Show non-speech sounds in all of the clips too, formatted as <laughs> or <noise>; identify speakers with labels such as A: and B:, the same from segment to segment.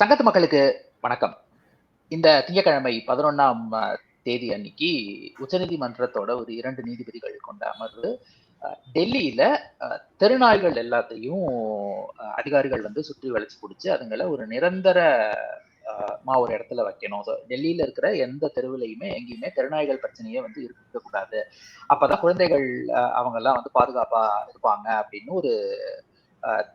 A: சங்கத்து மக்களுக்கு வணக்கம். இந்த திங்கட்கிழமை பதினொன்னாம் தேதி அன்னைக்கு உச்சநீதிமன்றத்தோட ஒரு இரண்டு நீதிபதிகள் கொண்ட அமர்வு டெல்லியில திருநாய்கள் தெருநாய்கள் எல்லாத்தையும் அதிகாரிகள் வந்து சுற்றி வளைச்சு பிடிச்சி அதுங்களை ஒரு நிரந்தர மா ஒரு இடத்துல வைக்கணும். So, டெல்லியில இருக்கிற எந்த தெருவிலையுமே எங்கேயுமே திருநாய்கள் பிரச்சனையே வந்து இருக்கக்கூடாது அப்பதான் குழந்தைகள் அவங்க எல்லாம் வந்து பாதுகாப்பா இருப்பாங்க அப்படின்னு ஒரு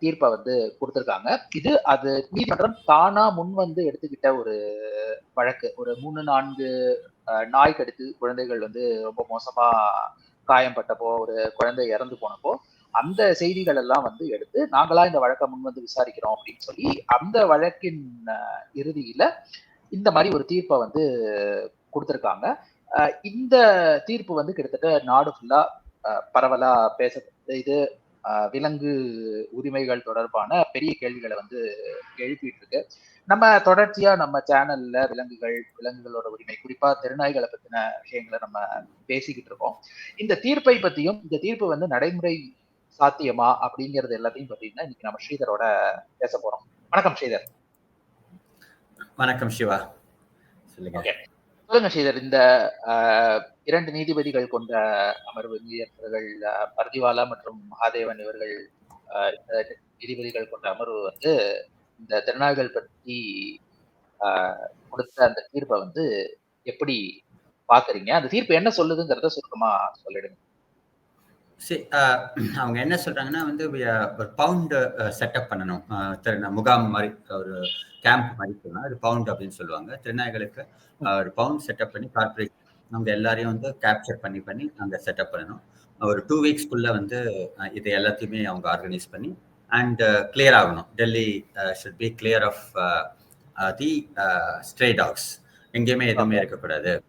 A: தீர்ப்பை வந்து கொடுத்துருக்காங்க. இது அது நீதிமன்றம் தானா முன் வந்து எடுத்துக்கிட்ட ஒரு வழக்கு. ஒரு மூணு நான்கு நாய் கடித்து குழந்தைகள் வந்து ரொம்ப மோசமா காயம்பட்டப்போ ஒரு குழந்தை இறந்து போனப்போ அந்த செய்திகள் எல்லாம் வந்து எடுத்து நாங்களா இந்த வழக்கை முன் வந்து விசாரிக்கிறோம் அப்படின்னு சொல்லி அந்த வழக்கின் இறுதியில இந்த மாதிரி ஒரு தீர்ப்பை வந்து கொடுத்துருக்காங்க. இந்த தீர்ப்பு வந்து கிட்டத்தட்ட நாடு ஃபுல்லா பரவலா பேச இது விலங்கு உரிமைகள் தொடர்பான பெரிய கேள்விகளை வந்து எழுப்பிட்டு இருக்கு நம்ம தொடர்ச்சியா நம்ம சேனல்ல விலங்குகள் விலங்குகளோட உரிமை குறிப்பா தெருநாய்களை பத்தின விஷயங்களை நம்ம பேசிக்கிட்டு இருக்கோம். இந்த தீர்ப்பை பத்தியும் இந்த தீர்ப்பு வந்து நடைமுறை சாத்தியமா அப்படிங்கறது எல்லாத்தையும் பத்தினா இன்னைக்கு நம்ம ஸ்ரீதரோட பேச போறோம். வணக்கம் ஸ்ரீதர்.
B: வணக்கம் சிவா. சொல்லுங்க.
A: சொல்லுங்க ஸ்ரீதர் இந்த இரண்டு நீதிபதிகள் கொண்ட அமர்வு நீதியர்கள் பர்திவாலா மற்றும் மகாதேவன் இவர்கள் இந்த நீதிபதிகள் கொண்ட அமர்வு வந்து இந்த திருநாள்கள் பற்றி கொடுத்த அந்த தீர்ப்பை வந்து எப்படி பாக்குறீங்க அந்த தீர்ப்பு என்ன சொல்லுதுங்கிறத சுருக்கமா சொல்லிடுங்க.
B: சரி அவங்க என்ன சொல்றாங்கன்னா வந்து ஒரு பவுண்ட் செட்டப் பண்ணணும். திரு- முகாம் மாதிரி ஒரு கேம்ப் மாதிரி சொல்லலாம். அது பவுண்ட் அப்படின்னு சொல்லுவாங்க. திருநாய்களுக்கு ஒரு பவுண்ட் செட்டப் பண்ணி கார்பரேட் அவங்க எல்லாரையும் வந்து கேப்சர் பண்ணி பண்ணி அங்கே செட்டப் பண்ணணும். ஒரு டூ வீக்ஸ்க்குள்ள வந்து இது எல்லாத்தையுமே அவங்க ஆர்கனைஸ் பண்ணி அண்ட் கிளியர் ஆகணும். Delhi should be clear of the stray dogs எங்கேயுமே எதுவுமே. இருக்கக்கூடாது.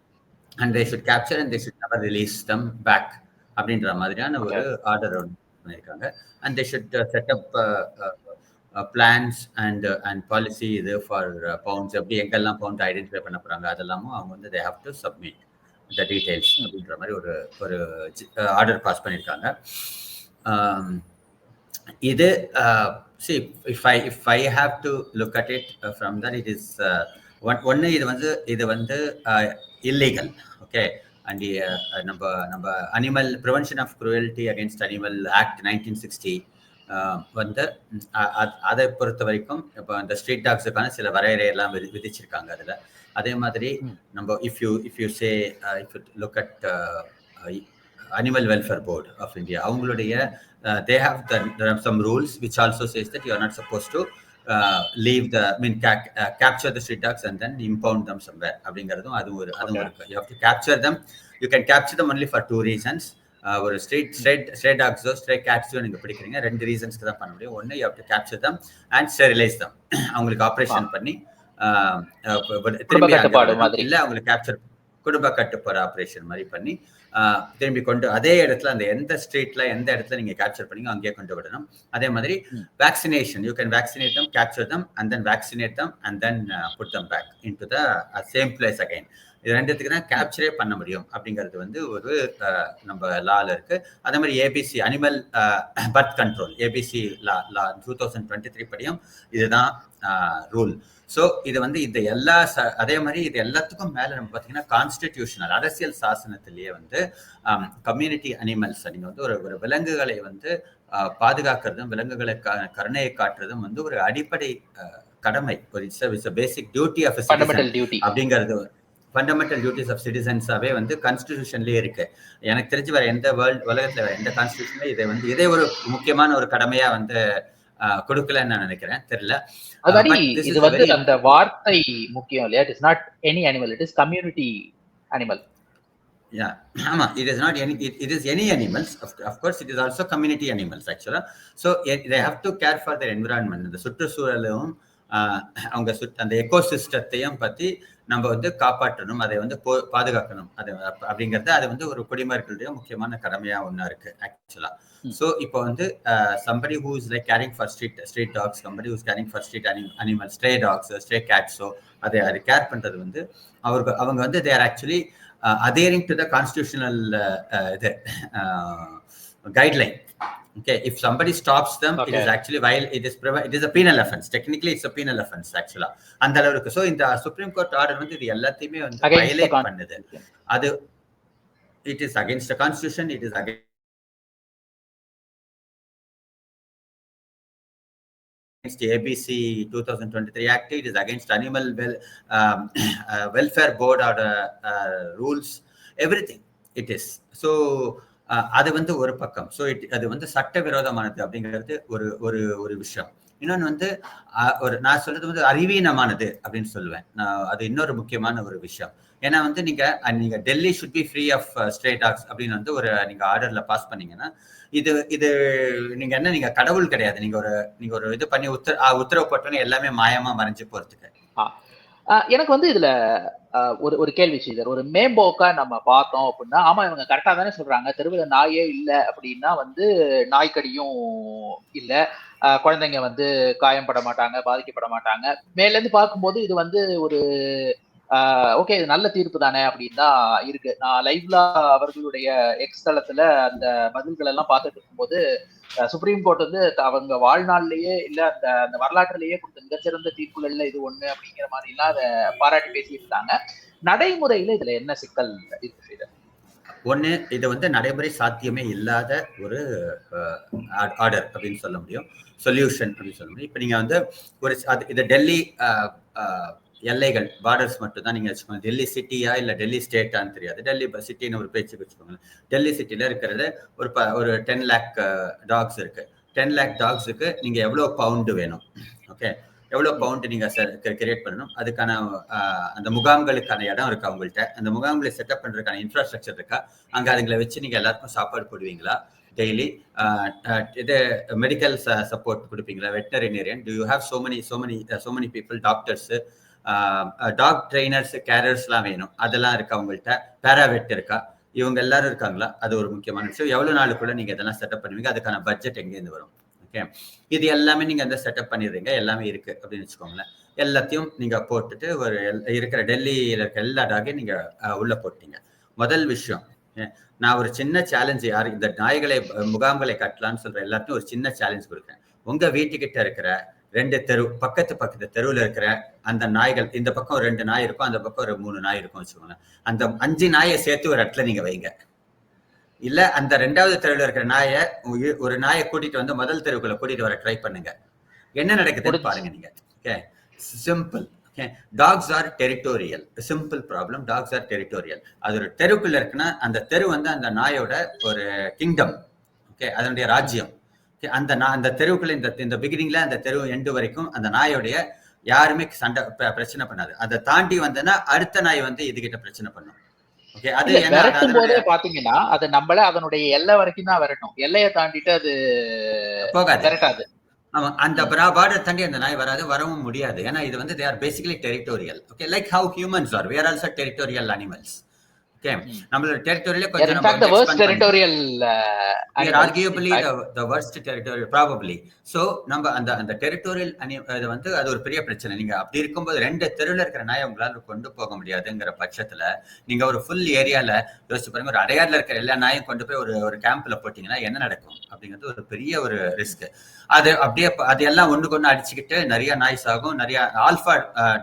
B: And they should capture and they should never release them back அப்படின்ற மாதிரியான ஒரு ஆர்டர் பண்ணியிருக்காங்க. And they should set up plans and and policy இது for pounds எப்படி எங்கெல்லாம் பவுண்ட் ஐடென்டிஃபை பண்ண போறாங்க அதெல்லாமும் அவங்க வந்து they have to submit the details அப்படின்ற மாதிரி ஒரு ஒரு ஆர்டர் பாஸ் பண்ணியிருக்காங்க. Um, இது see if I if I have to look at it from that it is one ஒன்று இது வந்து இது வந்து இல்லீகல் ஓகே அண்ட் நம்ம நம்ம animal prevention of cruelty against animal act nineteen sixty வந்து அதை பொறுத்த வரைக்கும் இப்போ அந்த ஸ்ட்ரீட் டாக்ஸுக்கான சில வரையறை எல்லாம் விதி விதிச்சிருக்காங்க அதில் அதே மாதிரி. நம்ம if you if you say if you look at animal welfare board of India அவங்களுடைய they have some rules which also says that you are not suppose to leave the mean capture the street dogs and then impound them somewhere அப்படிங்கிறதும் அதுவும் ஒரு அதுவும். இருக்கு you have to capture them you can capture them only for two reasons ஒரு street straight stray டாக்ஸோ stray கேட்ஸோ நீங்க பிடிக்கிறீங்க. ரெண்டு ரீசன்ஸ்க்கு தான் பண்ண முடியும். ஒன்று you have to capture them and sterilise them அவங்களுக்கு ஆப்ரேஷன் பண்ணி இப்ப- இப்ப திரும்பி. இல்ல அவங்களுக்கு கேப்சர் குடும்ப கட்டுப்பாடு ஆப்ரேஷன் மாதிரி பண்ணி திரும்பி கொண்டு அதே இடத்துல அந்த எந்த ஸ்ட்ரீட்ல எந்த இடத்துல நீங்க கேப்சர் பண்ணீங்க அங்கேயே கொண்டு விடணும். அதே மாதிரி. Vaccination you can vaccinate them capture them and then vaccinate them and then put them back into the same place again இது ரெண்டுத்துக்கு தான் கேப்சரே பண்ண முடியும் அப்படிங்கிறது வந்து ஒரு நம்ம லால இருக்கு. அதே மாதிரி A B C animal birth control A B C law law two thousand twenty three படியும் இதுதான் ரூல் ஸோ இது வந்து இந்த எல்லா ச- அதே மாதிரி இது எல்லாத்துக்கும் மேல நம்ம பார்த்தீங்கன்னா கான்ஸ்டிடியூஷனல் அரசியல் சாசனத்திலேயே வந்து கம்யூனிட்டி அனிமல்ஸ் நீங்க வந்து ஒரு ஒரு விலங்குகளை வந்து பாதுகாக்கிறதும் விலங்குகளை கருணையை காட்டுறதும் வந்து ஒரு அடிப்படை கடமை. ஒரு இட்ஸ் பேசிக் டியூட்டி ஆஃப் அப்படிங்கிறது ஃபண்டமெண்டல் டியூட்டிஸ் ஆஃப் சிட்டிசன்ஸாவே வந்து கான்ஸ்டிடியூஷன்லயே இருக்கு. எனக்கு தெரிஞ்சு வேற எந்த வேர்ல்ட் உலகத்துல வேற எந்த கான்ஸ்டிடியூஷன்ல இதை வந்து இதே ஒரு முக்கியமான ஒரு கடமையா வந்து கொடுக்கலன்னு நான் நினைக்கிறேன் தெரியல
A: இது வந்து அந்த வார்த்தை முக்கியம் இல்லையா it is not any animal it is community animal
B: Yeah, ஆமா it is not any it, it is any animals of, of course it is also community animals actually so eh, they have to care for their environment இந்த சுற்றுச்சூழலும் அவங்க சுட் அந்த எக்கோசிஸ்டத்தையும் பத்தி நம்ம வந்து காப்பாற்றணும் அதை வந்து போ- பாதுகாக்கணும். அது அப்ப- அப்படிங்கறது அது வந்து ஒரு குடிமக்களுடைய முக்கியமான கடமையா ஒண்ணா இருக்கு ஆக்சுவலா
A: ம்.
B: ஸோ இப்போ வந்து somebody who is like caring for street street dogs somebody who's caring for street animal stray dogs stray கேட்ஸோ அதை அது கேர் பண்றது வந்து அவருக்கு அவங்க வந்து there actually constitutional uh, uh, the, uh, guideline. Okay, if somebody stops them, it
A: Okay.
B: is actually while it is preve- it is a penal offense. Technically, it's a penal offense actually. அந்த அளவுக்கு so இந்த supreme court order வந்து இது எல்லாத்தையுமே வந்து
A: Against the
B: violate
A: con-
B: பண்ணுது அது it is against the constitution it is against ABC 2023 Act. It is against Animal well, um, <coughs> uh, Welfare Board or uh, uh, rules. Everything it is. So uh, அது வந்து ஒரு பக்கம். So it அது வந்து சட்டவிரோதமானது அப்படிங்கிறது ஒரு ஒரு ஒரு விஷயம். இன்னொன்று வந்து ஒரு நான் சொல்றது வந்து அறிவீனமானது அப்படின்னு சொல்லுவேன். நான் அது இன்னொரு முக்கியமான ஒரு விஷயம். ஏன்னா வந்து நீங்க நீங்க Delhi should be free of stray dogs அப்படின்னு வந்து ஒரு நீங்க ஆர்டர்ல பாஸ் பண்ணீங்கன்னா இது இது நீங்க என்ன நீங்க கடவுள் கிடையாது. நீங்க ஒரு நீங்க ஒரு இது பண்ணி உத்தர உத்தரவு போட்டோன்னே எல்லாமே மாயமா மறைஞ்சு போறதுக்கு.
A: எனக்கு வந்து இதுல ஒரு ஒரு கேள்வி செய்தார். ஒரு மேம்போக்கா நம்ம பார்த்தோம் அப்படின்னா ஆமா இவங்க கரெக்டா தானே சொல்றாங்க. தெருவில் நாயே இல்லை அப்படின்னா வந்து நாய்க்கடியும் இல்லை. குழந்தைங்க வந்து காயம்பட மாட்டாங்க பாதிக்கப்பட மாட்டாங்க. மேலேருந்து பார்க்கும்போது இது வந்து ஒரு ஓகே இது நல்ல தீர்ப்பு தானே அப்படின்னு தான் இருக்கு. நான் லைவ்ல அவர்களுடைய எக்ஸ் தளத்துல அந்த பதில்கள் எல்லாம் பார்த்துட்டு இருக்கும்போது சுப்ரீம் கோர்ட் வந்து த- அவங்க வாழ்நாள்லயே இல்ல அந்த அந்த வரலாற்றுலயே கொடுத்த மிகச்சிறந்த தீர்ப்புகள்ல இது ஒண்ணு அப்படிங்கிற மாதிரி எல்லாம் அதை பாராட்டி பேசிட்டு இருந்தாங்க. நடைமுறையில இதுல என்ன சிக்கல் இருக்கு ஸ்ரீதர்?
B: ஒண்ணு இது வந்து நடைமுறை சாத்தியமே இல்லாத ஒரு ஆர்டர் அப்படின்னு சொல்ல முடியும். சொல்யூஷன் அப்படின்னு சொல்ல முடியும். இப்போ நீங்க வந்து ஒரு அது இது டெல்லி எல்லைகள் பார்டர்ஸ் மட்டும் தான் நீங்க வச்சுக்கோங்க. டெல்லி சிட்டியா இல்ல டெல்லி ஸ்டேட்டான்னு தெரியாது. டெல்லி சிட்டின்னு ஒரு பேச்சுக்கு வச்சுக்கோங்க டெல்லி சிட்டில இருக்கிறது ஒரு ப ஒரு டென் லேக் டாக்ஸ் இருக்கு. டென் லேக் டாக்ஸுக்கு நீங்க எவ்வளவு பவுண்டு வேணும்? ஓகே எவ்வளோ பவுண்ட் நீங்க கிரியேட் பண்ணணும்? அதுக்கான அந்த முகாம்களுக்கான இடம் இருக்கா உங்கள்கிட்ட அந்த முகாம்களை செட்டப் பண்றதுக்கான இன்ஃப்ராஸ்ட்ரக்சர் இருக்கா? அங்க அதுங்களை வச்சு நீங்க எல்லாருக்கும் சாப்பாடு போடுவீங்களா? டெய்லி இது மெடிக்கல் சப்போர்ட் கொடுப்பீங்களா? Veterinarian do you have so many so many so many people doctors dog trainers கேரர்ஸ்லாம் வேணும். அதெல்லாம் இருக்கா உங்கள்கிட்ட பேராவெட் இருக்கா? இவங்க எல்லாரும் இருக்காங்களா? அது ஒரு முக்கியமான விஷயம். எவ்வளோ நாளுக்குள்ள நீங்கள் இதெல்லாம் செட்டப் பண்ணுவீங்க? அதுக்கான பட்ஜெட் எங்கேருந்து வரும்? ஓகே இது எல்லாமே நீங்கள் அந்த செட்டப் பண்ணிடுறீங்க. எல்லாமே இருக்குது அப்படின்னு வச்சுக்கோங்களேன். எல்லாத்தையும் நீங்கள் போட்டுட்டு ஒரு எல்- இருக்கிற டெல்லியில் இருக்க எல்லா டாகையும் நீங்கள் உள்ளே போட்டீங்க. முதல் விஷயம் நான் ஒரு சின்ன சேலஞ்ச் யார் இந்த நாய்களை முகாம்களை கட்டலாம்னு சொல்கிற எல்லாத்தையும் ஒரு சின்ன சேலஞ்ச் கொடுக்குறேன். உங்கள் வீட்டுக்கிட்ட இருக்கிற ரெண்டு தெரு பக்கத்து பக்கத்து தெருவுல இருக்கிற அந்த நாய்கள் இந்த பக்கம் ரெண்டு நாய் இருக்கும் அந்த பக்கம் ஒரு மூணு நாய் இருக்கும் வச்சுக்கோங்களேன். அந்த அஞ்சு நாயை சேர்த்து ஒரு இடத்துல நீங்க வைங்க. இல்ல அந்த ரெண்டாவது தெருவுல இருக்கிற நாயை ஒரு நாயை கூட்டிட்டு வந்து முதல் தெருவுக்குள்ள கூட்டிட்டு வர ட்ரை பண்ணுங்க. என்ன நடக்குதுன்னு. பாருங்க நீங்க. Okay simple okay dogs are territorial simple problem dogs are territorial அது ஒரு தெருக்குள்ள இருக்குன்னா அந்த தெரு வந்து அந்த நாயோட ஒரு கிங்டம் ஓகே அதனுடைய ராஜ்யம். அந்த அந்த தெருவுக்குள்ள இந்த இந்த பிகினிங்ல அந்த தெரு எண்டு வரைக்கும் அந்த நாயோடைய யாருமே சண்டை பிரச்சனை பண்ணாது. அதை தாண்டி வந்தனா அடுத்த நாய் வந்து இதுகிட்ட பிரச்சனை பண்ணும். ஓகே அது
A: விரட்டும் போதே பாத்தீங்கன்னா அது நம்மள அதனுடைய எல்லை வரைக்கும் தான் விரட்டும். எல்லையை தாண்டிட்டு அது
B: போகாது.
A: விரட்டாது.
B: ஆமா அந்த பார்டர் தாண்டி அந்த நாய் வராது வரவும் முடியாது. ஏன்னா இது வந்து they are basically territorial okay like how humans are we're also territorial animals okay
A: ம்.
B: நம்மளோட டெரிட்டோரியல கொஞ்சம் நம்ம
A: fact the worst territorial
B: are arguably the, the worst territorial probably. So நம்ம அந்த அந்த டெரிட்டோரியல் அணி அது வந்து அது ஒரு பெரிய பிரச்சனை. நீங்க அப்படி இருக்கும்போது ரெண்டு தெருவில் இருக்கிற நாயை உங்களால கொண்டு போக முடியாதுங்கிற பட்சத்துல நீங்க ஒரு ஃபுல் ஏரியால யோசிச்சு பாருங்க ஒரு அடையாறுல இருக்கிற எல்லா நாயும் கொண்டு போய் ஒரு ஒரு கேம்ப்ல போட்டீங்கன்னா என்ன நடக்கும்? அப்படிங்கிறது ஒரு பெரிய ஒரு ரிஸ்க் அது அப்படியே அது எல்லாம் ஒண்ணு கொண்டு அடிச்சுக்கிட்டு நிறைய நாய்ஸ் ஆகும். நிறைய ஆல்ஃபா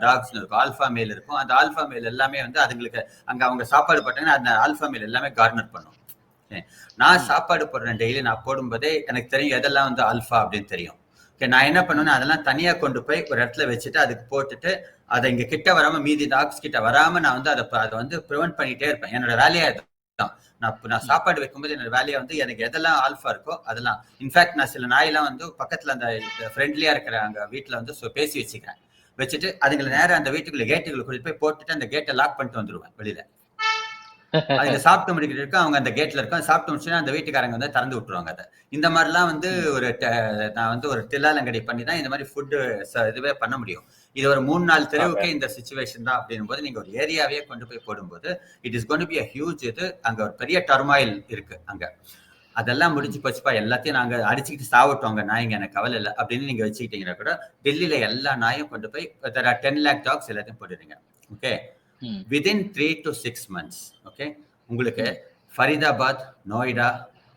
B: டாக்ஸ் இருக்கும். ஆல்ஃபா மேல் இருக்கும். அந்த ஆல்ஃபா மேல் எல்லாமே வந்து அதுங்களுக்கு அங்க அவங்க சாப்பாடு போட்டாங்கன்னா அந்த ஆல்ஃபா மேல் எல்லாமே கார்னர் பண்ணும். நான் சாப்பாடு போடுறேன் டெய்லி நான் போடும்போதே எனக்கு தெரியும் எதெல்லாம் வந்து ஆல்ஃபா அப்படின்னு தெரியும். ஓகே நான் என்ன பண்ணுவேன்னா அதெல்லாம் தனியா கொண்டு போய் ஒரு இடத்துல வச்சுட்டு அதுக்கு போட்டுட்டு அதை இங்க கிட்ட வராம மீதி டாக்ஸ் கிட்ட வராம நான் வந்து அதை அதை வந்து ப்ரிவென்ட் பண்ணிட்டே இருப்பேன். என்னோட வேலையா இதுதான் நான் நான் சாப்பாடு வைக்கும்போது என்னோட வேலையா வந்து எனக்கு எதெல்லாம் ஆல்ஃபா இருக்கோ அதெல்லாம். இன்ஃபேக்ட் நான் சில நாயெல்லாம் வந்து பக்கத்துல அந்த ஃப்ரெண்ட்லியா இருக்கிற அங்க வீட்டுல வந்து பேசி வச்சுக்கிறேன். வச்சுட்டு அதுங்களை நேரம் அந்த வீட்டுக்குள்ள கேட்டுக்குள்ள கூட்டிட்டு போய் போட்டுட்டு அந்த கேட்டை லாக் பண்ணிட்டு வந்துருவேன் வெளியில. அதுல <laughs> சாப்பிட்டு முடிக்கிறதுக்கு அவங்க அந்த கேட்ல இருக்கும். சாப்பிட்டு முடிச்சுன்னா அந்த வீட்டுக்காரங்க வந்து திறந்து விட்டுருவாங்க அதை. இந்த மாதிரிலாம் வந்து ஒரு நான் வந்து ஒரு தில்லாலங்கடி பண்ணி தான் இந்த மாதிரி ஃபுட்டு இதுவே பண்ண முடியும். இது ஒரு மூணு நாலு தெருவுக்கே இந்த சுச்சுவேஷன் தான் அப்படின்னும் போது நீங்க ஒரு ஏரியாவே கொண்டு போய் போடும்போது இட் இஸ் கொண்டு பி அ ஹியூஜ் இது அங்க ஒரு பெரிய டர்மாயில் இருக்கு அங்க. அதெல்லாம் முடிஞ்சு போச்சுப்பா எல்லாத்தையும் நாங்க அடிச்சுக்கிட்டு சாவட்டோம் அங்க நாய்ங்க எனக்கு கவலை இல்லை அப்படின்னு நீங்க வச்சுக்கிட்டீங்கன்னா கூட டெல்லியில எல்லா நாயும் கொண்டு போய் டென் லேக் டாக்ஸ் எல்லாத்தையும் போட்டுடுங்க.
A: Okay.
B: Within three to six months okay உங்களுக்கு ஃபரிதாபாத் நோய்டா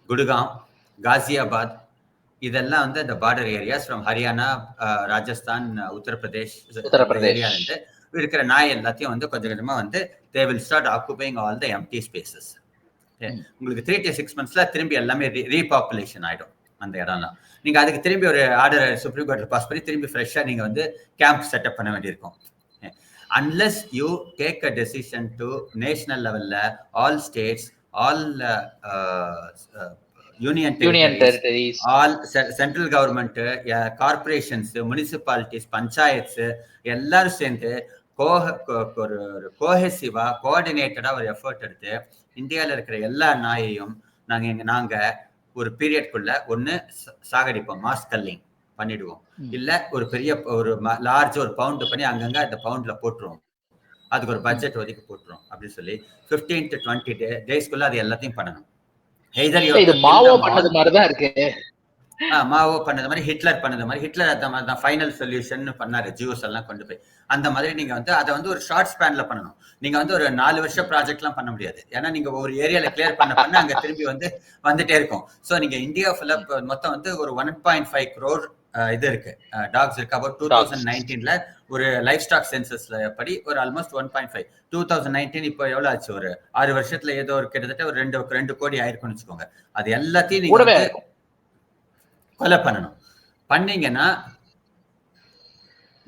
B: குடுகாம் காசியாபாத் இதெல்லாம் வந்து இந்த border areas from Haryana Rajasthan
A: Uttar Pradesh.
B: Area இருந்து இருக்கிற நாய் எல்லாத்தையும் வந்து கொஞ்சம் கொஞ்சமா வந்து they will start occupying all the empty
A: spaces.
B: உங்களுக்கு த்ரீ டு சிக்ஸ் மந்த்ஸ்ல திரும்பி எல்லாமே ரீபாப்புலேஷன் ஆயிடும் அந்த இடம்லாம். நீங்க அதுக்கு திரும்பி ஒரு ஆர்டர் சுப்ரீம் கோர்ட்ல பாஸ் பண்ணி திரும்பி ஃப்ரெஷ்ஷா நீங்க வந்து கேம்ப் செட்டப் பண்ண வேண்டியிருக்கும். Unless you take a decision to national லெவல்ல all states all union
A: union territories
B: all central government corporations municipalities panchayats எல்லாரும் சேர்ந்து ஒரு கோஹெசிவா கோஆர்டினேட்டடா ஒரு எஃபர்ட் எடுத்து இந்தியாவில் இருக்கிற எல்லா நாயையும் நாங்க எங்க நாங்க ஒரு பீரியட்குள்ள ஒண்ணு சாகடிப்போம். மாஸ் கல்லிங் பண்ணிடுவோம். இல்ல ஒரு பெரிய ஒரு லார்ஜ் ஒரு பவுண்ட் பண்ணி அங்கங்க அந்த பவுண்ட்ல போட்டுருவோம். அதுக்கு ஒரு பட்ஜெட் ஒதுக்கி போட்டுரும் அப்படின்னு சொல்லி 15 டு டுவெண்ட்டி டே டேஸ்க்குள்ள அது எல்லாத்தையும் பண்ணணும்.
A: இது மாவோ. பண்ணது மாதிரிதான் இருக்கு.
B: ஆ, மாவோ பண்ணது மாதிரி ஹிட்லர் பண்ணது மாதிரி. ஹிட்லர் அந்த மாதிரி தான் ஃபைனல் சொல்யூஷன் பண்ணாரு ஜூஸ் எல்லாம் கொண்டு போய். அந்த மாதிரி நீங்க வந்து அதை வந்து ஒரு ஷார்ட் ஸ்பேன்ல பண்ணணும். நீங்க வந்து ஒரு நாலு வருஷம் ப்ராஜெக்ட்லாம் பண்ண முடியாது. ஏன்னா நீங்க ஒரு ஏரியால கிளியர் பண்ண பண்ண அங்க திரும்பி வந்து வந்துட்டே இருக்கும். ஸோ நீங்க இந்தியா ஃபுல்லா மொத்தம் வந்து ஒரு ஒன் பாயிண்ட் ஃபைவ் க்ரோர் இது இருக்கு. டாக்ஸ் இருக்கு. அபவுட் டூ தௌசண்ட் நைன்டீன்ல ஒரு லைஃப் ஸ்டாக் சென்சஸ்ல படி ஒரு almost one point five two thousand nineteen இப்போ எவ்வளவு ஆச்சு? ஒரு ஆறு வருஷத்துல ஏதோ ஒரு கிட்டத்தட்ட ஒரு ரெண்டு ரெண்டு கோடி ஆயிருக்கும்னு வச்சுக்கோங்க. அது எல்லாத்தையும் நீங்க கொலை பண்ணணும். பண்ணீங்கன்னா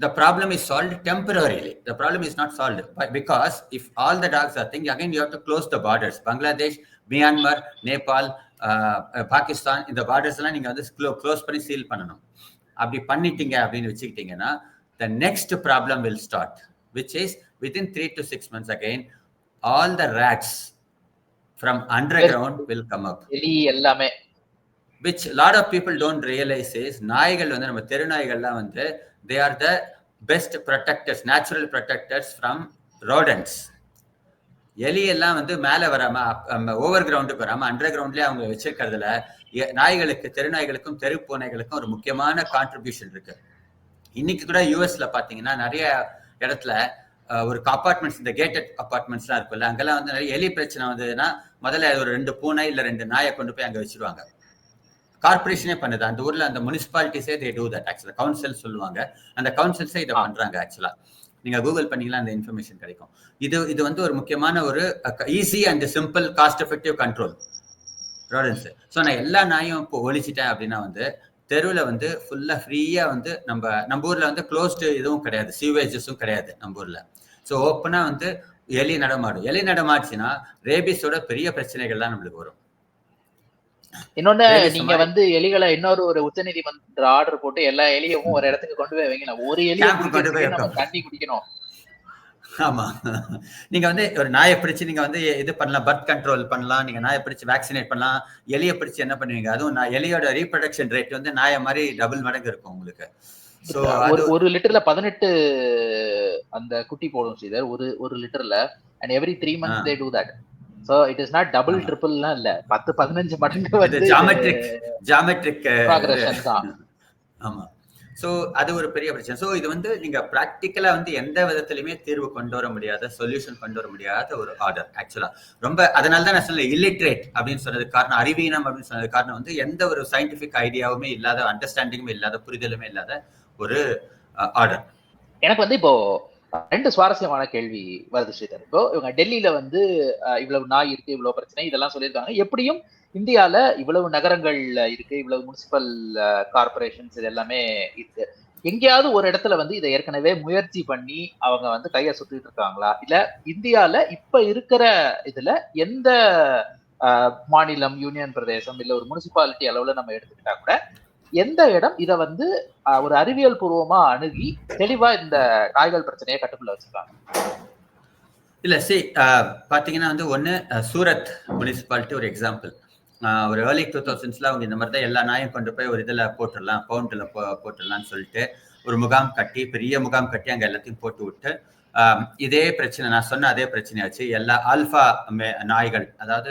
B: the problem is solved temporarily. The problem is not solved. But because if all the dogs are thinking again you have to close the borders. Bangladesh myanmar nepal uh, uh, pakistan இந்த borders எல்லாம் நீங்க வந்து close பண்ணி seal பண்ணணும். அப்படி பண்ணிட்டீங்க அப்படின்னு வச்சுக்கிட்டீங்கன்னா the next problem will start which is within 3 to 6 months again all the rats from underground will come up
A: எலி எல்லாமே
B: which a lot of people don't realize is நாய்கள் வந்து நம்ம தெரு நாய்கள்லாம் வந்து they are the best protectors natural protectors from rodents எலி எல்லாம் வந்து மேல வராம ஓவர் கிரவுண்டுக்கு வராம அண்டர் கிரவுண்ட்லயே அவங்க வச்சிருக்கிறதுல நாய்களுக்கு தெரு நாய்களுக்கும் தெரு பூனைகளுக்கும் ஒரு முக்கியமான கான்ட்ரிபியூஷன் இருக்கு. இன்னைக்கு கூட யூஎஸ்ல பாத்தீங்கன்னா நிறைய இடத்துல ஒரு அப்பார்ட்மெண்ட்ஸ் இந்த கேட்டட் அப்பார்ட்மெண்ட்ஸ்லாம் இருக்குல்ல அங்கெல்லாம் வந்து நிறைய எலி பிரச்சனை வந்ததுன்னா முதல்ல ஒரு ரெண்டு பூனை இல்ல ரெண்டு நாயை கொண்டு போய் அங்க வச்சிருவாங்க. கார்பரேஷனே பண்ணுது. அந்த ஊர்ல அந்த முனிசிபாலிட்டிஸே தே டூ தட் ஆக்சுவலா கவுன்சில் சொல்லுவாங்க. அந்த கவுன்சில்ஸே இதை பண்றாங்க ஆக்சுவலா நீங்கள் கூகுள் பண்ணீங்களா அந்த இன்ஃபர்மேஷன் கிடைக்கும். இது இது வந்து ஒரு முக்கியமான ஒரு easy and simple cost effective control rodents so நான் எல்லா நாயும் இப்போ ஒழிச்சிட்டேன் அப்படின்னா வந்து தெருவில் வந்து ஃபுல்லாக ஃப்ரீயாக வந்து நம்ம நம்ம ஊரில் வந்து க்ளோஸ்டு இதுவும் கிடையாது சீவேஜஸும் கிடையாது நம்ம ஊரில். ஸோ ஓப்பனாக வந்து எலி நடமாடும். எலி நடமாடுச்சுன்னா ரேபிஸோட பெரிய பிரச்சனைகள்லாம் நம்மளுக்கு வரும்.
A: இன்னொன்னு நீங்க. வந்து எலிகளை இன்னொரு ஒரு உச்சநீதிமன்ற ஆர்டர் போட்டு எல்லா எலியவும் ஒரு இடத்துக்கு கொண்டு போய் வைங்க ஒரு எலியை
B: கொண்டு போய்.
A: தண்ணி குடிக்கணும்
B: ஆமா நீங்க வந்து ஒரு நாயை பிடிச்சு நீங்க வந்து இது பண்ணலாம் பர்த் கண்ட்ரோல் பண்ணலாம் நீங்க நாயை பிடிச்சு வேக்சினேட் பண்ணலாம் எலியை பிடிச்சு என்ன பண்ணுவீங்க அதுவும் நான் எலியோட ரீப்ரொடக்ஷன் ரேட் வந்து நாயை மாதிரி டபுள் மடங்கு இருக்கும் உங்களுக்கு
A: ஒரு ஒரு லிட்டர்ல பதினெட்டு அந்த குட்டி போடும் ஸ்ரீதர் ஒரு ஒரு லிட்டர்ல and every three
B: months.
A: They do that so it is not double
B: ஆமா.
A: ட்ரிபிள்லாம் இல்ல. பத்து பதினஞ்சு மடங்கு வந்து
B: ஜாமெட்ரிக் ஜாமெட்ரிக்
A: ப்ராக்ரஷன் தான். <laughs>
B: ஆமா. சோ அது ஒரு பெரிய பிரச்சனை. சோ இது வந்து நீங்க பிராக்டிக்கலா வந்து எந்த விதத்திலுமே தீர்வு கொண்டு வர முடியாத சொல்யூஷன் கொண்டு வர முடியாத ஒரு ஆர்டர் ஆக்சுவலா ரொம்ப அதனால தான் நான் சொன்னேன் இல்லிட்ரேட் அப்படின்னு சொன்னது காரணம் அறிவீனம் அப்படின்னு சொன்னது காரணம் வந்து எந்த ஒரு சயின்டிபிக் ஐடியாவுமே இல்லாத அண்டர்ஸ்டாண்டிங்குமே இல்லாத புரிதலுமே இல்லாத ஒரு ஆர்டர்
A: எனக்கு வந்து இப்போ ரெண்டு சுவாரஸ்யமான கேள்வி வருது ஸ்ரீதர். இப்போ இவங்க டெல்லியில வந்து அஹ், இவ்வளவு நாய் இருக்கு இவ்வளவு பிரச்சனை இதெல்லாம் சொல்லியிருக்காங்க. எப்படியும் இந்தியால இவ்வளவு நகரங்கள் இருக்கு இவ்வளவு முனிசிபல் கார்பரேஷன்ஸ் இது எல்லாமே இருக்கு. எங்கேயாவது ஒரு இடத்துல வந்து இதை ஏற்கனவே முயற்சி பண்ணி அவங்க வந்து கையை சுத்திட்டு இருக்காங்களா? இல்ல இந்தியால இப்ப இருக்கிற இதுல எந்த மாநிலம் யூனியன் பிரதேசம் இல்ல ஒரு முனிசிபாலிட்டி அளவுல நம்ம எடுத்துக்கிட்டா கூட எந்த இடம் இதை வந்து ஒரு அறிவியல் பூர்வமா அணுகி தெளிவா இந்த காய்கள் பிரச்சனையை கட்டுக்குள்ள வச்சிருக்காங்க?
B: இல்ல சி பாத்தீங்கன்னா வந்து ஒண்ணு சூரத் முனிசிபாலிட்டி ஒரு எக்ஸாம்பிள் ஒரு ஏர்லி டூ தௌசண்ட்ஸ்ல அவங்க இந்த மாதிரி தான் எல்லா நாயும் கொண்டு போய் ஒரு இதுல போட்டுடலாம் பவுண்ட்ல போட்டுடலாம்னு சொல்லிட்டு ஒரு முகாம் கட்டி பெரிய முகாம் கட்டி அங்க எல்லாத்தையும் போட்டு விட்டு இதே பிரச்சனை நான் சொன்ன அதே பிரச்சனையாச்சு எல்லா ஆல்ஃபா நாய்கள் அதாவது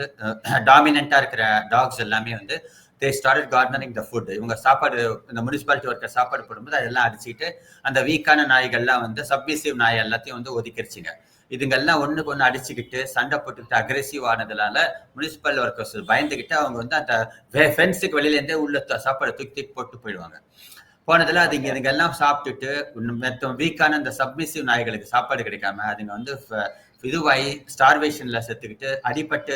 B: டாமினண்டா இருக்கிற டாக்ஸ் எல்லாமே வந்து they start guarding the food இவங்க சாப்பாடு இந்த முனிசிபாலிட்டி ஒர்க்கர் சாப்பாடு போடும்போது அதெல்லாம் அடிச்சுட்டு அந்த வீக்கான நாய்கள்லாம் வந்து சப்மிசிவ் நாய் எல்லாத்தையும் வந்து ஒதுக்கிருச்சுங்க. இதுங்கெல்லாம் ஒன்றுக்கு ஒன்று அடிச்சுக்கிட்டு சண்டை போட்டுக்கிட்டு அக்ரெசிவ் ஆனதுனால முனிசிபல் ஒர்க்கர்ஸ் பயந்துகிட்டு அவங்க வந்து அந்த ஃபென்ஸுக்கு வெளியிலேருந்தே உள்ள சாப்பாடை தூக்கி தூக்கி போட்டு போயிடுவாங்க. போனதுல அதுங்க இதுங்கெல்லாம் சாப்பிட்டுட்டு மற்ற வீக்கான அந்த சப்மிசிவ் நாய்களுக்கு சாப்பாடு கிடைக்காம அதுங்க வந்து இதுவாகி ஸ்டார்வேஷன்ல செத்துக்கிட்டு அடிபட்டு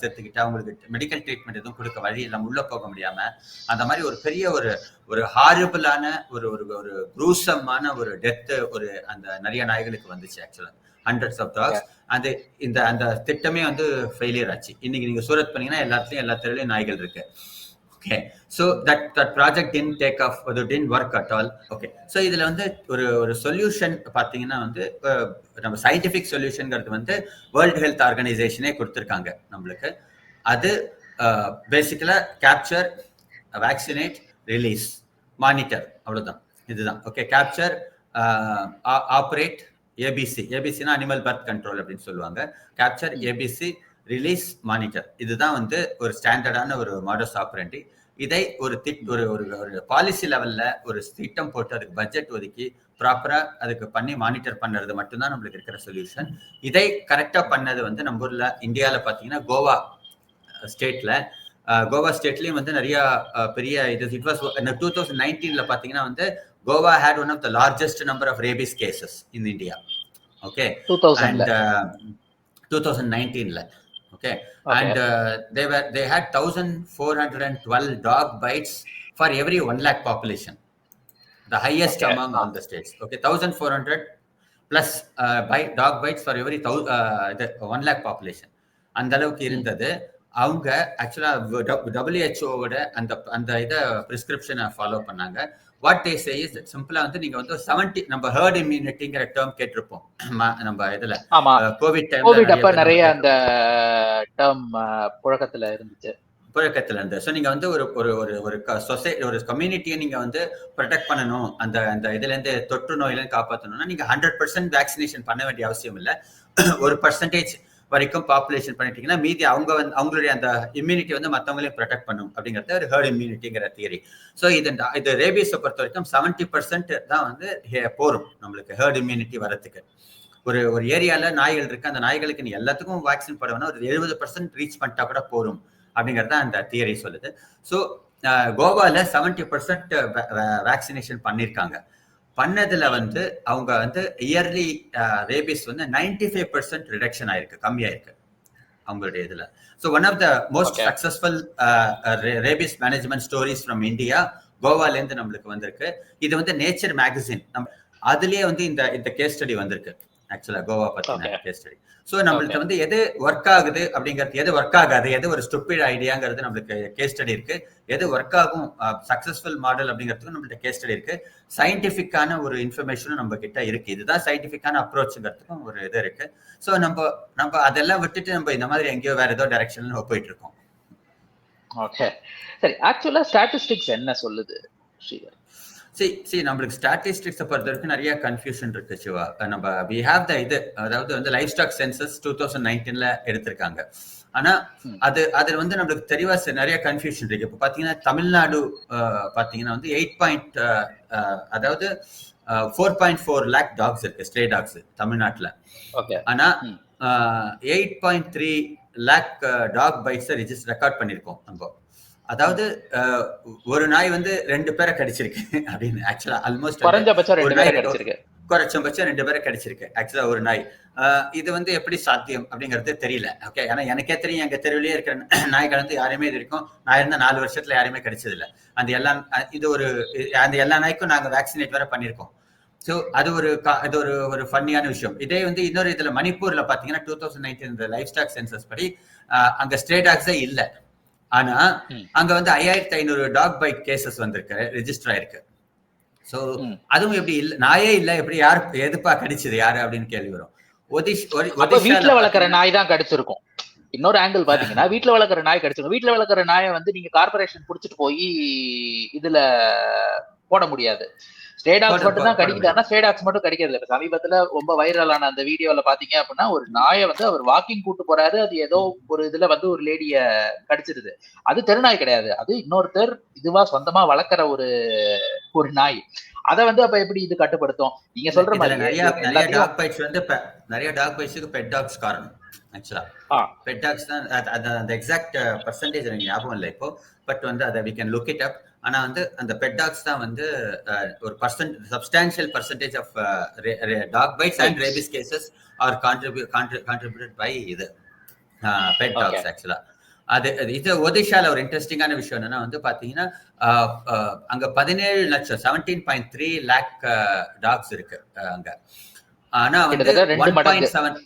B: செத்துக்கிட்டு அவங்களுக்கு மெடிக்கல் ட்ரீட்மெண்ட் எதுவும் கொடுக்க வழி இல்லாம உள்ள போக முடியாம அந்த மாதிரி ஒரு பெரிய ஒரு ஒரு ஹாரிபிளான ஒரு ஒரு ஒரு குரூசமான ஒரு டெத்து ஒரு அந்த நிறைய நாய்களுக்கு வந்துச்சு ஆக்சுவலா ஹண்ட்ரட்ஸ் ஆஃப் டாக்ஸ் அந்த இந்த அந்த திட்டமே வந்து ஃபெயிலியர் ஆச்சு. இன்னைக்கு நீங்க சூரத் பண்ணீங்கன்னா எல்லாத்துலயும் எல்லா தெருலையும் நாய்கள் இருக்கு. Okay so that that project then take off அது didn't work at all okay so இதில் வந்து ஒரு ஒரு சொல்யூஷன் பார்த்தீங்கன்னா வந்து நம்ம சயின்டிஃபிக் சொல்யூஷனுங்கிறது வந்து வேர்ல்டு ஹெல்த் ஆர்கனைசேஷனே கொடுத்துருக்காங்க நம்மளுக்கு. அது பேசிக்கலாக கேப்சர் வேக்சினேட் ரிலீஸ் மானிட்டர் அவ்வளோதான் இதுதான். Okay capture operate A B C ஏபிசினா animal birth control அப்படின்னு சொல்லுவாங்க. கேப்சர் ஏபிசி ரிலீஸ் மானிட்டர் இதுதான் வந்து ஒரு ஸ்டாண்டர்டான ஒரு மாடர்ஸ் ஆப்ரண்டி இதை ஒரு திட் ஒரு ஒரு ஒரு பாலிசி லெவல்ல ஒரு திட்டம் போட்டு அதுக்கு பட்ஜெட் ஒதுக்கி ப்ராப்பரா அதுக்கு பண்ணி மானிட்டர் பண்ணுறது மட்டும்தான் நம்மளுக்கு இருக்கிற சொல்யூஷன் இதை கரெக்டா பண்ணது வந்து நம்ம ஊர்ல இந்தியால பாத்தீங்கன்னா கோவா ஸ்டேட்ல கோவா ஸ்டேட்லயும் வந்து நிறைய பெரிய இது இட் வாஸ் டூ தௌசண்ட் நைன்டீன்ல பாத்தீங்கன்னா வந்து Goa had one of the largest number of rabies cases in India okay
A: two தௌசண்ட்ல
B: and uh, 2019 okay and uh, they were they had 1412 dog bites for every 1 lakh population the highest
A: Okay.
B: among all the states okay 1400 plus uh, bite, dog bites for every thou- uh, the 1 lakh population அந்த அளவுக்கு இருந்தது அவங்க ஆக்சுவலா டபிள்யூஹெச்ஓவோட அந்த அந்த இதை பிரிஸ்கிரிப்ஷனை follow பண்ணாங்க வாட் தே சே இஸ் சிம்பிளா வந்து நீங்க வந்து செவன்டி நம்ம ஹர்ட் இம்யூனிட்டிங்கிற டேர்ம் கேட்டிருப்போம். நம்ம இதுல. கோவிட்
A: கோவிட் அப்ப நிறைய அந்த டேர்ம் புழக்கத்துல இருந்துச்சு.
B: புழக்கத்துல இருந்து. ஸோ நீங்க வந்து ஒரு ஒரு ஒரு ஒரு சொசைட்டி ஒரு கம்யூனிட்டியை நீங்க வந்து ப்ரொடெக்ட் பண்ணணும். அந்த அந்த இதுல இருந்து தொற்று நோயில இருந்து காப்பாற்றணும்னா நீங்க ஹண்ட்ரட் பர்சன்ட் வேக்சினேஷன் பண்ண வேண்டிய அவசியம் இல்லை. ஒரு பர்சன்டேஜ் வரைக்கும் பாப்புலேஷன் பண்ணிட்டீங்கன்னா மீதி அவங்க வந்து அவங்களுடைய அந்த இம்யூனிட்டி வந்து மற்றவங்களையும் ப்ரொடெக்ட் பண்ணும் அப்படிங்கிறது ஒரு ஹர்ட் இம்யூனிட்டிங்கிற தியரி ஸோ இது இது ரேபிஸை பொறுத்த வரைக்கும் செவன்டி பர்சன்ட் தான் வந்து ஹே- போரும் நம்மளுக்கு ஹர்ட் இம்யூனிட்டி வரத்துக்கு ஒரு ஒரு ஏரியாவில் நாய்கள் இருக்கு அந்த நாய்களுக்கு நீ எல்லாத்துக்கும் வேக்சின் போட வேணா ஒரு எழுபது பர்சன்ட் ரீச் பண்ணிட்டா கூட போரும் தான் அந்த தியரி சொல்லுது. ஸோ கோவாவில் செவன்ட்டி பர்சன்ட் வேக்சினேஷன் பண்ணியிருக்காங்க பண்ணதுல வந்து அவங்க வந்து இயர்லி ரேபிஸ் வந்து நைன்டி ஃபைவ் பர்சன்ட் ரிடக்ஷன் ஆயிருக்கு கம்மியாயிருக்கு அவங்களுடைய இதுல. So one of the
A: most.
B: Successful rabies management stories from India கோவால இருந்து நம்மளுக்கு வந்திருக்கு. இது வந்து நேச்சர் மேகசின் நம்ம அதுலயே வந்து இந்த இந்த கேஸ் ஸ்டடி வந்திருக்கு. ஆக்சுவலா கோவா பத்தின. கேஸ் ஸ்டடி ஸோ நம்மளுக்கு வந்து எது ஒர்க் ஆகுது அப்படிங்கிறது எது ஒர்க் ஆகாது எது ஒரு ஸ்டூப்பிட் ஐடியாங்கிறது நம்மளுக்கு கேஸ் ஸ்டடி இருக்கு. எது ஒர்க் ஆகும் சக்சஸ்ஃபுல் மாடல் அப்படிங்கிறதுக்கும் நம்மள்ட்ட கேஸ் ஸ்டடி இருக்கு. சயின்டிஃபிக்கான ஒரு இன்ஃபர்மேஷனும் நம்ம கிட்ட இருக்கு. இதுதான் சயின்டிஃபிக்கான அப்ரோச்சுங்கிறதுக்கும் ஒரு இது இருக்கு. ஸோ நம்ம நம்ம அதெல்லாம் விட்டுட்டு நம்ம இந்த மாதிரி எங்கேயோ வேற ஏதோ டைரக்ஷன்ல போயிட்டு இருக்கோம்.
A: ஓகே சரி ஆக்சுவலா ஸ்டாட்டிஸ்டிக்ஸ் என்ன சொல்லுது ஸ்ரீதர்?
B: சரி சரி நம்மளுக்கு ஸ்டாட்டிஸ்டிக்ஸை பொறுத்த வரைக்கும் நிறைய கன்ஃபியூஷன் இருக்கு சிவா. நம்ம வி ஹேவ் த இது அதாவது வந்து livestock census two thousand நைன்டீன்ல எடுத்திருக்காங்க. ஆனா. அது அதுல வந்து நம்மளுக்கு தெளிவா நிறைய கன்ஃபியூஷன் இருக்கு. இப்போ பாத்தீங்கன்னா தமிழ்நாடு பாத்தீங்கன்னா வந்து எயிட் பாயிண்ட் அதாவது four point four lakh dogs இருக்கு ஸ்ட்ரே டாக்ஸ் தமிழ்நாட்டுல.
A: ஓகே
B: ஆனா. Eight point three lakh dog பைட்ஸை register record பண்ணியிருக்கோம் நம்ம. அதாவது ஒரு நாய் வந்து ரெண்டு பேரை கடிச்சிருக்கு அப்படின்னு. ஆக்சுவலா ஆல்மோஸ்ட்
A: குறைஞ்சபட்சம் ரெண்டு பேரை கிடைச்சிருக்கு.
B: குறைச்சபட்சம் ரெண்டு பேரை கிடைச்சிருக்கு. ஆக்சுவலா ஒரு நாய். இது வந்து எப்படி சாத்தியம் அப்படிங்கிறது தெரியல. ஓகே ஏன்னா எனக்கே தெரியும் எங்க தெருவிலேயே இருக்கிற <clears throat> நாய்கள் வந்து யாருமே இது வரைக்கும் நான் இருந்த நாலு வருஷத்துல யாருமே கிடைச்சது இல்ல அந்த எல்லா இது ஒரு அந்த எல்லா நாய்க்கும் நாங்க வேக்சினேட் வேற பண்ணியிருக்கோம். ஸோ அது ஒரு அது ஒரு ஒரு ஃபன்னியான விஷயம். இதே வந்து இன்னொரு இதுல மணிப்பூர்ல பாத்தீங்கன்னா two thousand nineteen livestock census படி அங்க ஸ்ட்ரே டாக்ஸே இல்ல. ஆனா. அங்க வந்து ஐயாயிரத்தி ஐநூறு டாக் பைட் கேசஸ் வந்திருக்கு ரெஜிஸ்டர் ஆயிருக்கு. ஸோ. அதுவும் எப்படி இல்ல நாயே இல்ல எப்படி யார் எதுப்பா கடிச்சது யாரு அப்படின்னு கேள்வி வரும். ஒதிஷ்
A: வீட்ல வளர்க்குற நாய் தான் கடிச்சிருக்கும். இன்னொரு ஆங்கிள் பாத்தீங்கன்னா <laughs> வீட்ல வளர்க்குற நாய் கடிச்சிருக்கும். வீட்ல வளர்க்குற நாயை வந்து நீங்க கார்பரேஷன் புடிச்சிட்டு போய் இதுல போட முடியாது. ஸ்டேடாக்ஸ் மட்டும் தான்
B: போட
A: கடிக்குதானா ஸ்டேடாக்ஸ் மட்டும் கடிக்கிறது இல்ல. சமீபத்துல ரொம்ப வைரலான அந்த வீடியோல பாத்தீங்க அப்படின்னா ஒரு நாயை வந்து அவர் வாக்கிங் கூட்டு போறாரு. அது ஏதோ ஒரு இதுல வந்து ஒரு லேடிய கடிச்சிருது. அது தெருநாய் கிடையாது. அது இன்னொருத்தர் இதுவா சொந்தமா வளர்க்குற ஒரு ஒரு நாய். அதை வந்து அப்ப எப்படி இது கட்டுப்படுத்தும்? நீங்க சொல்ற மாதிரி
B: நிறைய நிறைய டாக் பைட்ஸ் வந்து நிறைய டாக் பைட்ஸுக்கு பெட் டாக்ஸ் காரணம் ஆக்சுவலா. பெட் டாக்ஸ் தான் அந்த எக்ஸாக்ட் பர்சன்டேஜ் எனக்கு ஞாபகம் இல்லை இப்போ. பட் வந்து அதை we can look it up ஆனா வந்து அந்த பெட் டாக்ஸ் தான் வந்து ஒரு percent substantial percentage of dog
A: bites
B: and. Rabies cases are contribute contributed by இது பெட் டாக்ஸ் ஆக்சுவலா அது இது ஒடிஷால ஒரு இன்ட்ரெஸ்டிங்கான விஷயம் என்னன்னா வந்து பாத்தீங்கன்னா அங்க பதினேழு லட்சம் seventeen point three lakh dogs இருக்கு அங்க ஆனா வந்து ஒன். பாயிண்ட் செவன்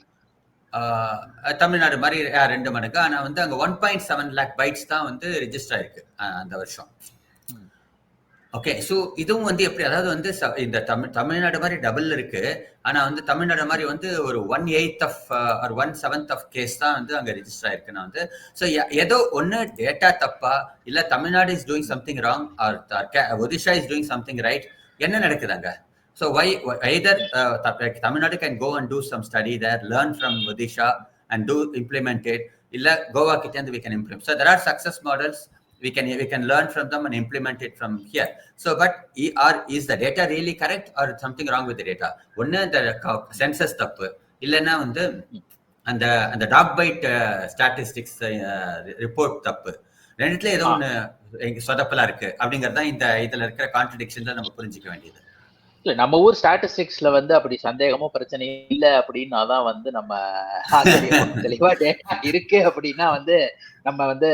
B: தமிழ்நாடு மாதிரி ரெண்டு மடங்கு ஆனா வந்து அங்க one point seven lakh bites தான் வந்து ரிஜிஸ்டர் ஆயிருக்கு அந்த வருஷம். ஓகே ஸோ இதுவும் வந்து எப்படி அதாவது வந்து ச- இந்த தமிழ் தமிழ்நாடு மாதிரி டபுள் இருக்கு. ஆனால் வந்து தமிழ்நாடு மாதிரி வந்து ஒரு ஒன் எயித் ஆஃப் ஒரு ஒன் செவன்த் ஆஃப் கேஸ் தான் வந்து அங்கே ரிஜிஸ்டர் ஆயிருக்குன்னா வந்து. ஸோ ஏதோ ஒன்னு டேட்டா தப்பா இல்லை Tamil Nadu is doing something wrong or Odisha is doing something right என்ன நடக்குது அங்கே? So why either uh, Tamil Nadu can go and do some study there learn from Odisha and do implemented இல்லை கோவா கிட்ட இருந்து we can implement so there are success models we can we can learn from them and implement it from here. So but are is the data really correct or something wrong with the data? ஒன்னு இந்த census தப்பு. இல்லைன்னா வந்து அந்த அந்த talk byte statistics report தப்பு. ரெண்டுத்துல ஏதோ எங்க சொதப்பலா இருக்கு. அப்படிங்கறது தான் இந்த இதுல இருக்கிற கான்ட்ரடிக்ஷன்ல நம்ம புரிஞ்சுக்க வேண்டியது.
A: இல்ல நம்ம ஊர் ஸ்டாட்டிஸ்டிக்ஸ்ல வந்து அப்படி சந்தேகமோ பிரச்சனை இல்ல அப்படின்னா தான் வந்து நம்ம தெளிவா டேட்டா இருக்கு அப்படின்னா வந்து நம்ம வந்து.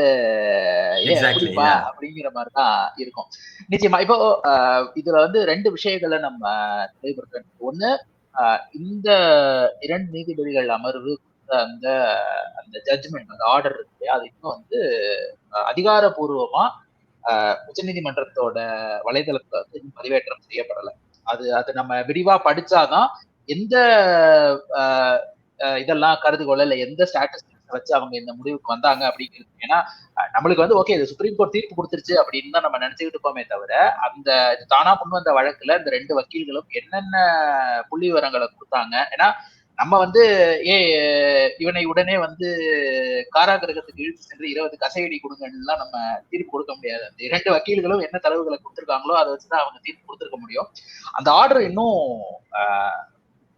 A: அப்படிங்கிற மாதிரி தான் இருக்கும் நிச்சயமா இப்போ இதுல வந்து ரெண்டு விஷயங்களை நம்ம தெளிவுபடுத்த. ஒண்ணு இந்த இரண்டு நீதிபதிகள் அமர்வு அந்த அந்த ஜட்ஜ்மெண்ட் அந்த ஆர்டர் இருக்கு அது இன்னும் வந்து ஆஹ், அதிகாரப்பூர்வமா ஆஹ், உச்சநீதிமன்றத்தோட வலைதளத்துல வந்து பதிவேற்றம் செய்யப்படல அது அது நம்ம விரிவா படிச்சாதான் எந்த இதெல்லாம் கருதுகோள் இல்ல எந்த ஸ்டாட்டிஸ்டிக்ஸ் வச்சு அவங்க இந்த முடிவுக்கு வந்தாங்க அப்படிங்கிறது. ஏன்னா நம்மளுக்கு வந்து ஓகே இது சுப்ரீம் கோர்ட் தீர்ப்பு கொடுத்துருச்சு அப்படின்னு தான் நம்ம நினைச்சுக்கிட்டு இருப்போமே தவிர அந்த தானா முன் வந்த வழக்குல இந்த ரெண்டு வக்கீல்களும் என்னென்ன புள்ளி விவரங்களை கொடுத்தாங்க? ஏன்னா நம்ம வந்து ஏ இவனை உடனே வந்து காராகிரகத்துக்கு இழுத்து சென்று இருபது கசையடி கொடுங்கன்னு நம்ம தீர்ப்பு கொடுக்க முடியாது. அந்த இரண்டு வக்கீல்களும் என்ன தரவுகளை கொடுத்துருக்காங்களோ அதை வச்சுதான் அவங்க தீர்ப்பு கொடுத்துருக்க முடியும். அந்த ஆர்டர் இன்னும்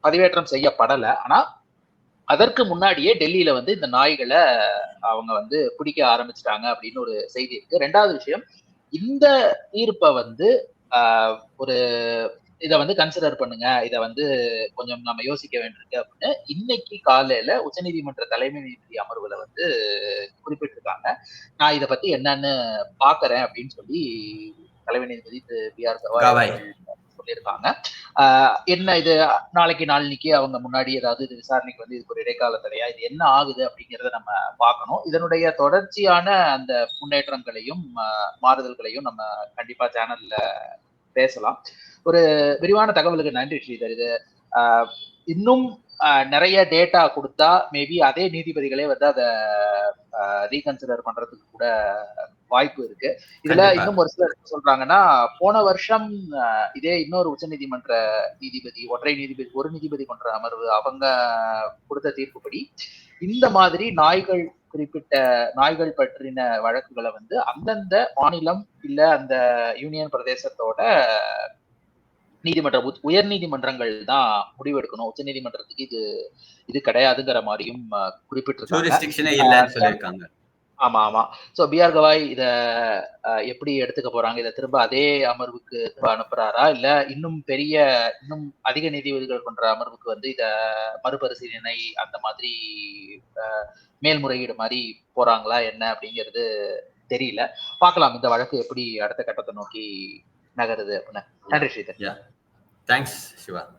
A: பதிவேற்றம் செய்யப்படல. ஆனா அதற்கு முன்னாடியே டெல்லியில வந்து இந்த நாய்களை அவங்க வந்து பிடிக்க ஆரம்பிச்சிட்டாங்க அப்படின்னு ஒரு செய்தி இருக்கு. ரெண்டாவது விஷயம் இந்த தீர்ப்பை வந்து ஒரு இதை வந்து கன்சிடர் பண்ணுங்க. இதை வந்து கொஞ்சம் நம்ம யோசிக்க வேண்டியிருக்கு அப்படின்னு இன்னைக்கு காலையில உச்சநீதிமன்ற தலைமை நீதிபதி அமர்வுல வந்து குறிப்பிட்டிருக்காங்க. நான் இதை பத்தி என்னன்னு பாக்குறேன் அப்படின்னு சொல்லி தலைமை நீதிபதி திரு பி ஆர்
B: கவாய்.
A: சொல்லியிருக்காங்க. ஆஹ் என்ன இது? நாளைக்கு நாளைக்கு அவங்க முன்னாடி ஏதாவது இது விசாரணைக்கு வந்து இதுக்கு ஒரு இடைக்கால தடையா? இது என்ன ஆகுது அப்படிங்கறத நம்ம பார்க்கணும் இதனுடைய தொடர்ச்சியான அந்த முன்னேற்றங்களையும் மாறுதல்களையும் நம்ம கண்டிப்பா சேனல்ல பேசலாம். ஒரு விரிவான தகவலுக்கு நன்றி ஸ்ரீதர் இது இன்னும் நிறைய டேட்டா கொடுத்தா மேபி அதே நீதிபதிகளே வந்து அதை ரீகன்சிடர் பண்றதுக்கு கூட வாய்ப்பு இருக்கு இதுல. இன்னும் ஒரு சிலர் சொல்றாங்கன்னா போன வருஷம் இதே இன்னொரு உச்சநீதிமன்ற நீதிபதி ஒற்றை நீதிபதி ஒரு நீதிபதி கொண்ட அமர்வு அவங்க கொடுத்த தீர்ப்புப்படி இந்த மாதிரி நாய்கள் குறிப்பிட்ட நாய்கள் பற்றின வழக்குகளை வந்து அந்தந்த மாநிலம் இல்ல அந்த யூனியன் பிரதேசத்தோட நீதிமன்ற உயர் நீதிமன்றங்கள் தான் முடிவெடுக்கணும். உச்ச நீதிமன்றத்துக்கு இது இது கிடையாதுங்கிற மாதிரியும் குறிப்பிட்டிருக்காங்க. ஆமா ஆமா. சோ பிஆர் கவாய் இத எப்படி எடுத்துக்க போறாங்க? இத திரும்ப அதே அமர்வுக்கு அனுப்புறாரா? இல்ல இன்னும் பெரிய இன்னும் அதிக நீதிபதிகள் கொண்ட அமர்வுக்கு வந்து இத மறுபரிசீலனை அந்த மாதிரி மேல்முறையீடு மாதிரி போறாங்களா? என்ன அப்படிங்கிறது தெரியல. பார்க்கலாம். இந்த வழக்கு எப்படி அடுத்த கட்டத்தை நோக்கி நகருது அப்படின்னு. நன்றி ஸ்ரீதர்.
B: தேங்க்ஸ் சிவா